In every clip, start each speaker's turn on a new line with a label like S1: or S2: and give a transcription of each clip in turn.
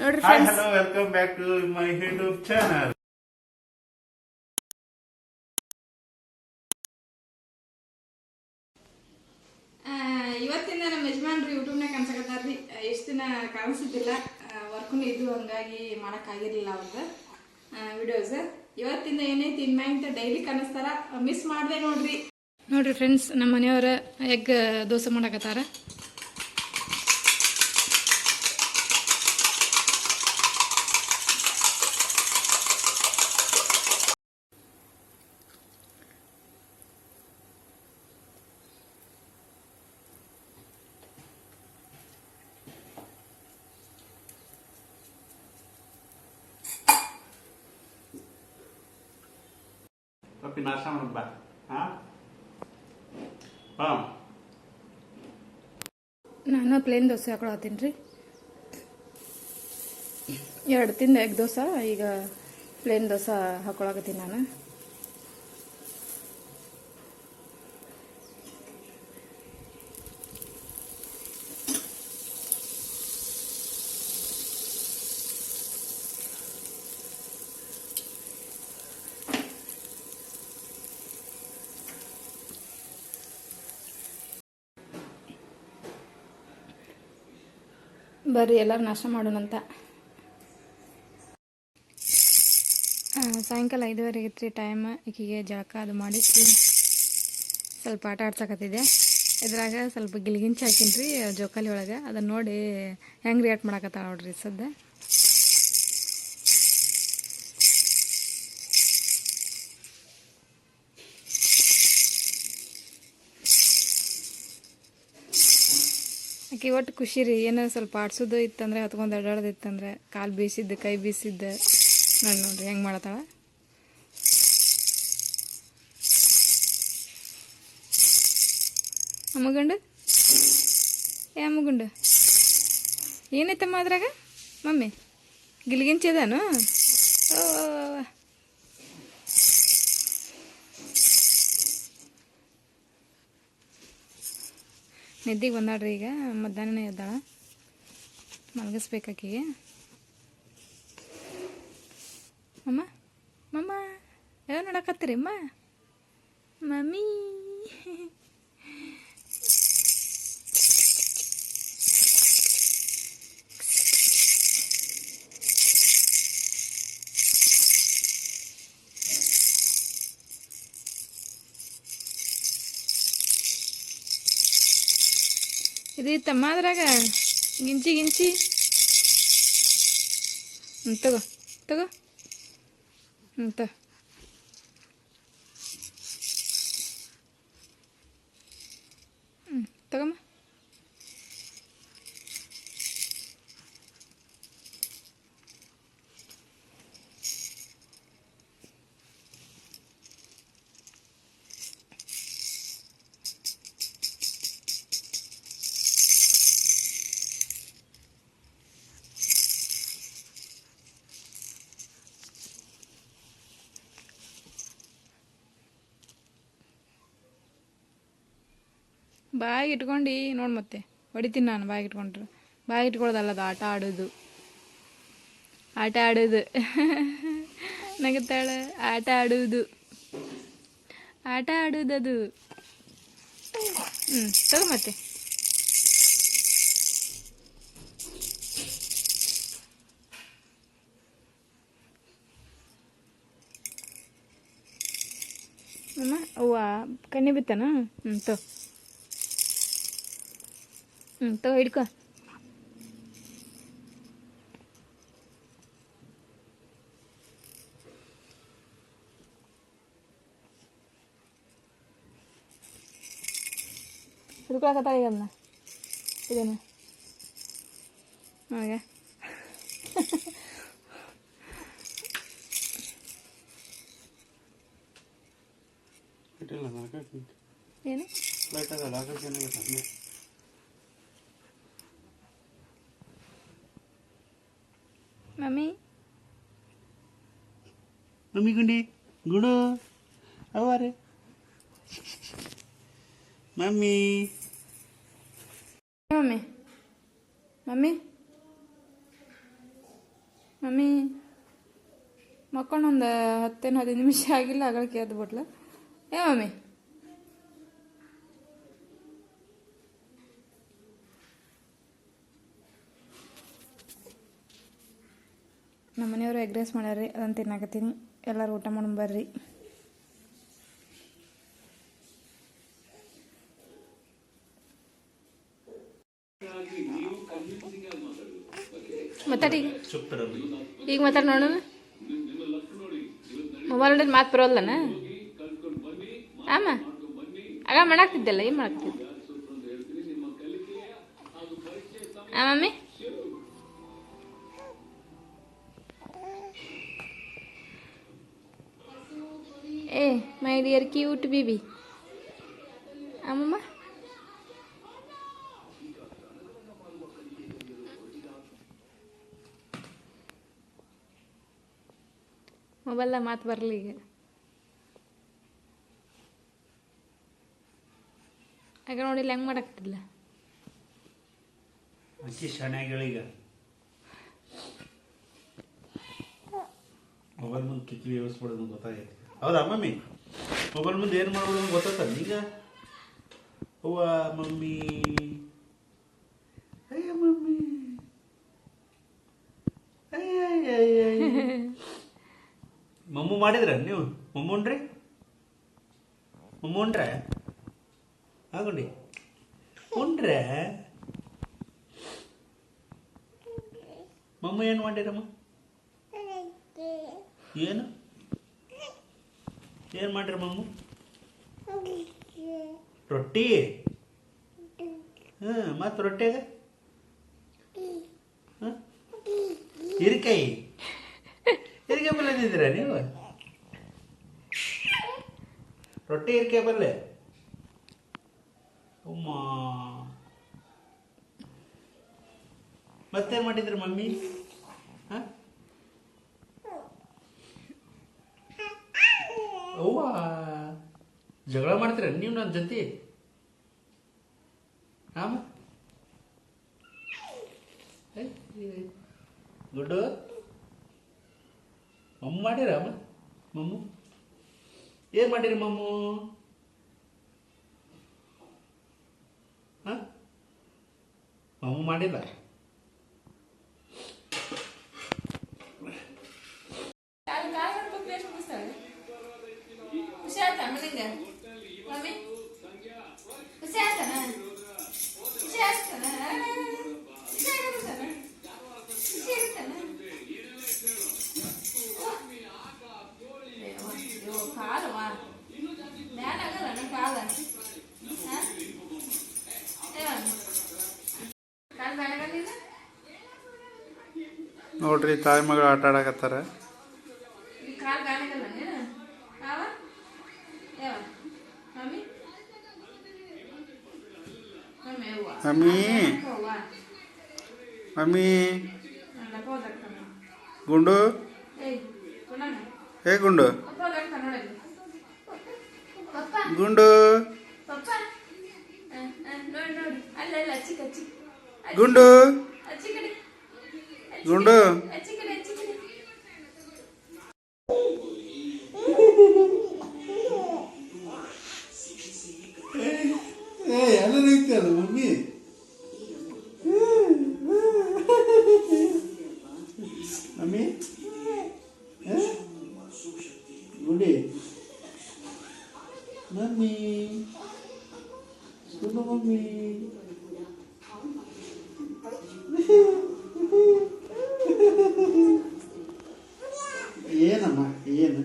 S1: ನೋಡ್ರಿ
S2: hi
S1: friends
S2: hello welcome back to my YouTube channel
S1: ಇವತ್ತಿಂದ ನಮ್ಮ ಯಜಮಾನ್ರು ಯೂಟ್ಯೂಬ್ನಾಗ ಕಾಣಿಸಕತ್ತಾರ್ರಿ. ಎಷ್ಟು ದಿನ ಕಾಣಿಸುತ್ತಿಲ್ಲ ವರ್ಕ್ನು ಇದು ಹಂಗಾಗಿ ಮಾಡೋಕ್ಕಾಗಿರಲಿಲ್ಲ ಅವ್ರದ್ದು ವಿಡಿಯೋಸ್ ಇವತ್ತಿಂದ ಏನೈತಿ ಇನ್ಮ್ಯಾಂತ ಡೈಲಿ ಕಾಣಿಸ್ತಾರ? ಮಿಸ್ ಮಾಡಿದೆ ನೋಡ್ರಿ. ನೋಡ್ರಿ ಫ್ರೆಂಡ್ಸ್ ನಮ್ಮ ಮನೆಯವ್ರ ಎಗ್ ದೋಸೆ ಮಾಡಕತ್ತಾರ.
S2: ಪಪ್ಪಿ ನಾಶ ಮಾಡೋದು ಬಾ
S1: ನಾನು ಪ್ಲೇನ್ ದೋಸೆ ಹಾಕೊಳತ್ತೀನಿ ಎರಡು ತಿಂದ ಎಗ್ ದೋಸೆ, ಈಗ ಪ್ಲೇನ್ ದೋಸೆ ಹಾಕೊಳಕತ್ತೀನಿ ನಾನು. ಬರ್ರಿ, ಎಲ್ಲರೂ ನಾಷ್ಟ ಮಾಡೋಣಂತ. ಸಾಯಂಕಾಲ ಐದುವರೆಗೆ ಇತ್ತು ರೀ ಟೈಮ್ ಈಕಿಗೆ ಜಳಕ ಅದು ಮಾಡಿಸಿ ಸ್ವಲ್ಪ ಆಟ ಆಡ್ಸಕತ್ತಿದೆ ಇದ್ರಾಗ ಸ್ವಲ್ಪ ಗಿಲ್ಗಿಂಚಿ ಹಾಕಿನಿ ರೀ ಜೋಕಾಲಿ ಒಳಗೆ. ಅದನ್ನು ನೋಡಿ ಹೆಂಗೆ ರಿಯಾಕ್ಟ್ ಮಾಡಕತ್ತಾಳ ನೋಡ್ರಿ ಸದ್ಯ ಆಕೆ ಒಟ್ಟು ಖುಷಿ ರೀ? ಏನೋ ಸ್ವಲ್ಪ ಆಡ್ಸೋದು ಇತ್ತಂದ್ರೆ ಹತ್ಕೊಂಡು ಅಡ್ಡಾಡೋದು ಇತ್ತಂದ್ರೆ ಕಾಲು ಬೀಸಿದ್ದು, ಕೈ ಬೀಸಿದ್ದು, ನೋಡಿ ನೋಡ್ರಿ, ಹೆಂಗೆ ಮಾಡತ್ತಾಳ ಅಮ್ಮಗಂಡು ಏ ಅಮ್ಮಗುಂಡು ಏನೈತಮ್ಮ ಅದ್ರಾಗ? ಮಮ್ಮಿ? ಗಿಲ್ಗಿಂಚಿದಾನು ಓ. ನಿದ್ದಿಗೆ ರೀ ಈಗ ಮಧ್ಯಾಹ್ನ ಎದ್ದಾಳ. ಮಲಗಿಸ್ಬೇಕಾಕಿಗೆ ಅಮ್ಮ ಮಮ್ಮ ಯಾವ ನೋಡಕತ್ತೀರಿ ಅಮ್ಮ? ಮಮ್ಮಿ. ಇದು ಇತ್ತಮ್ಮ ಅದ್ರಾಗ ಗಿಂಚಿ ಗಿಂಚಿ ಹ್ಞೂ ತಗೋ ತಗೋ ಹ್ಞೂ ತ ಬಾಯಿಗೆ ಇಟ್ಕೊಂಡು ನೋಡಿ ಮತ್ತೆ, ಹೊಡಿತೀನಿ ನಾನು ಬಾಯಿಗೆ ಇಟ್ಕೊಂಡ್ರು. ಬಾಯಿಗೆ ಇಟ್ಕೊಳ್ಳೋದಲ್ಲ ಅದು ಆಟ ಆಡೋದು. ಆಟ ಆಡೋದು. ನಗುತ್ತಾಳೆ ಆಟ ಆಡುವುದು ಆಟ ಆಡುವುದದು ಹ್ಞೂ ತಗೋ ಮತ್ತೆ. ಅಮ್ಮ, ಅವ್ವ ಕಣ್ಣಿ ಬಿತ್ತಾನ? ಹ್ಞೂ ತೋ ಹ್ಞೂ ತಗೋ ಹಿಡ್ಕೊ ಹಿಡ್ಕೊಳಕತ್ತಾಳ ಈಗ ಅದನ್ನ ಇದನ್ನು ಹಾಗೆ
S2: ಇಟ್ಟಿಲ್ಲ ನನಗೆ
S1: ಏನು ಮಮ್ಮಿ
S2: ಗುಂಡಿ ಗುಡು ಅವಾರೆ. ಮಮ್ಮಿ.
S1: ಮಮ್ಮಿ? ಮಮ್ಮಿ? ಮಮ್ಮಿ ಮಕ್ಕೊಂಡೊಂದು ಹತ್ತೇನು ಹದಿನೈದು ನಿಮಿಷ ಆಗಿಲ್ಲ ಅಗಳಕ್ಕೆ ಎದ್ದು ಬಿಟ್ಲ. ಏ ಮಮ್ಮಿ? ನಮ್ಮ ಮನೆಯವರು ಎಗ್ ರೈಸ್ ಮಾಡ್ಯಾರ್ರಿ ಅದನ್ನು ತಿನ್ನಾಕತ್ತೀನಿ. ಎಲ್ಲರೂ ಊಟ ಮಾಡೋಣ ಬರ್ರಿ. ಮಾತಾಡಿ. ಈಗ ಮಾತಾಡಿ ನೋಡೋಣ. ಮೊಬೈಲ್ ನೋಡಿ ಮಾತು ಬರೋಲ್ಲನ? ಆಮ ಆಗ ಮಾಡಾಕ್ತಿದ್ದಲ್ಲ ಏನು ಮಾಡಾಕ್ತಿದ್ದೆ? ಆ ಮಮ್ಮಿ? ಏ ಮೈ ಡಿಯರ್ ಕ್ಯೂಟ್ ಬಿಬಿ ಅಮ್ಮಮ್ಮ ಮೊಬೈಲ್ದಾಗ ಮಾತು ಬರಲಿ ಈಗ ಆಗ ನೋಡಿಲ್ಲ ಹೆಂಗೆ ಮಾಡಾಕ್ತಿಲ್ಲ
S2: ಅಕ್ಕಿ ಶಾನ್ಯಾಗಳೀಗ ಮೊಬೈಲ್ ಮುಂದೆ ಕಿಚ್ಚಿ ವ್ಯವಸ್ಥೆ ಗೊತ್ತಾಗೈತೆ ಹೌದಾ ಮಮ್ಮಿ? ಮೊಬೈಲ್ ಮುಂದೆ ಏನು ಮಾಡ್ಬೋದು ಗೊತ್ತಾತ ಈಗ? ಅವ್ವ, ಮಮ್ಮಿ. ಅಯ್ಯ, ಮಮ್ಮಿ. ಮಮ್ಮು ಮಾಡಿದ್ರ ನೀವು? ಮಮ್ಮುಣ್ರಿ ಮಮ್ಮುಣ್ರೆ ಆಗುಂಡಿ ಉಂಡ್ರೆ? ಮಮ್ಮ ಏನು ಮಾಡಿರಮ್ಮ ಏನು? ಏನು ಮಾಡ್ರಿ ಮಮ್ಮು ರೊಟ್ಟಿ? ಹಾಂ ಮತ್ತು ರೊಟ್ಟಿಯಾಗ? ಹಾಂ? ಹಿರಿಕಾಯಿ? ಹಿರಿಕಾಯಿ ಪಲ್ಯ ತಿಂದಿರ ನೀವು? ರೊಟ್ಟಿ, ಹಿರಿಕಾಯಿ ಪಲ್ಯ? ಉಮ್ಮ. ಮತ್ತೇನು ಮಾಡಿದ್ರಿ ಮಮ್ಮಿ? ಹಾಂ? ಅವ್ವ. ಜಗಳ ಮಾಡ್ತೀರ? ನೀವು ನನ್ನ ಜೊತೆ? ಆಮ ಗುಡ್ಡು ಮಮ್ಮ ಮಾಡಿರ ಅಮ್ಮ ಮಮ್ಮು? ಏನು ಮಾಡಿರಿ ಮಮ್ಮು? ಹಾಂ? ಮಮ್ಮು ಮಾಡಿಲ್ಲ? ನೋಡ್ರಿ ತಾಯಿ ಮಗಳು ಆಟ ಆಡಕತ್ತಾರ?
S1: ಮಮ್ಮಿ? ಮಮ್ಮಿ
S2: ಗುಂಡು. ಹೇ ಗುಂಡು? ಗುಂಡು? ಗುಂಡು. ಗುಂಡು? ಏನಮ್ಮ ಏನು?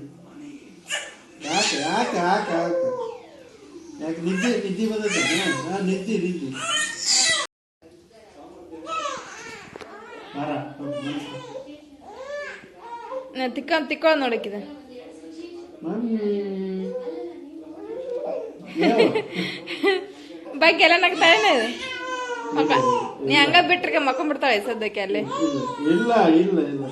S2: ಯಾಕೆ ಯಾಕೆ ಯಾಕೆ ಯಾಕೆ? ಯಾಕೆ ನಿದ್ದೆ ನಿದ್ದೆ ಬಂದದ ಹಾಂ ನಿದ್ದೆ ನಿದ್ದೆ. ಬಾರ
S1: ನಾ ತಿಕ್ಕ ತಿಕ್ಕೊಳ್ಳೋದು ನೋಡಕ್ಕಿದೆ. ಬಗ್ಗೆ ಎಲ್ಲ ನಗ್ತಾ ಏನ ಮಕ್ಕ ನೀ ಹಂಗ ಬಿಟ್ರಿಗೆ ಮಕ್ಕೊಂಡ್ಬಿಡ್ತಾಳೆ ಸದ್ಯಕ್ಕೆ ಅಲ್ಲಿ.
S2: ಇಲ್ಲ ಇಲ್ಲ ಇಲ್ಲ.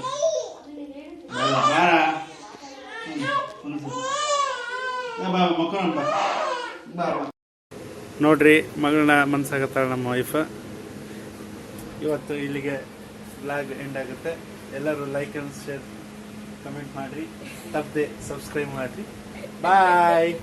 S2: ನೋಡ್ರಿ ಮಗಳನ್ನ ಮನ್ಸಾಗತ್ತಾಳ ನಮ್ಮ ವೈಫ್ ಇವತ್ತು ಇಲ್ಲಿಗೆ ಬ್ಲಾಗ್ ಎಂಡ್ ಆಗುತ್ತೆ. ಎಲ್ಲರೂ ಲೈಕ್ ಅಂಡ್ ಶೇರ್ ಕಮೆಂಟ್ ಮಾಡಿರಿ. ತಪ್ಪದೆ ಸಬ್ಸ್ಕ್ರೈಬ್ ಮಾಡಿರಿ. ಬಾಯ್